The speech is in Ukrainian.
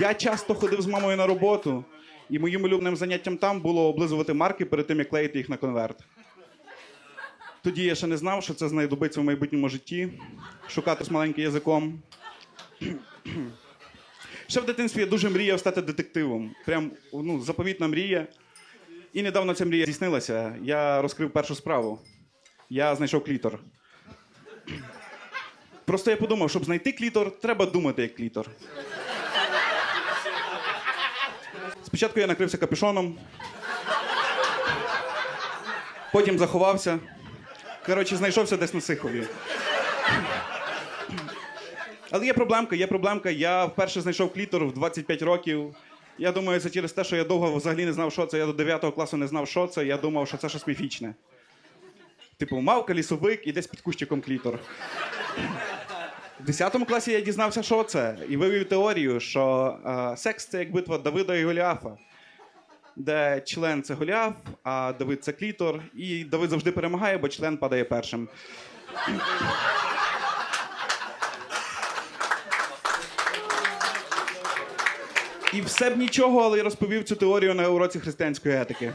Я часто ходив з мамою на роботу, і моїм улюбленим заняттям там було облизувати марки перед тим, як клеїти їх на конверт. Тоді я ще не знав, що це знайдобиться в майбутньому житті, шукати з маленьким язиком. Ще в дитинстві я дуже мріяв стати детективом. Прям ну, заповітна мрія. І недавно ця мрія здійснилася. Я розкрив першу справу. Я знайшов клітор. Просто я подумав, щоб знайти клітор, треба думати як клітор. Спочатку я накрився капюшоном, потім заховався. Коротше, знайшовся десь на Сихові. Але є проблемка, є проблемка. Я вперше знайшов клітор в 25 років. Я думаю, це через те, що я довго взагалі не знав, що це. Я до 9 класу не знав, що це. Я думав, що це щось міфічне. Типу, мавка, лісовик і десь під кущиком клітор. В 10 класі я дізнався, що це, і вивів теорію, що е, секс це як битва Давида і Голіафа, де член це Голіаф, а Давид це клітор, і Давид завжди перемагає, бо член падає першим. І все б нічого, але я розповів цю теорію на уроці християнської етики.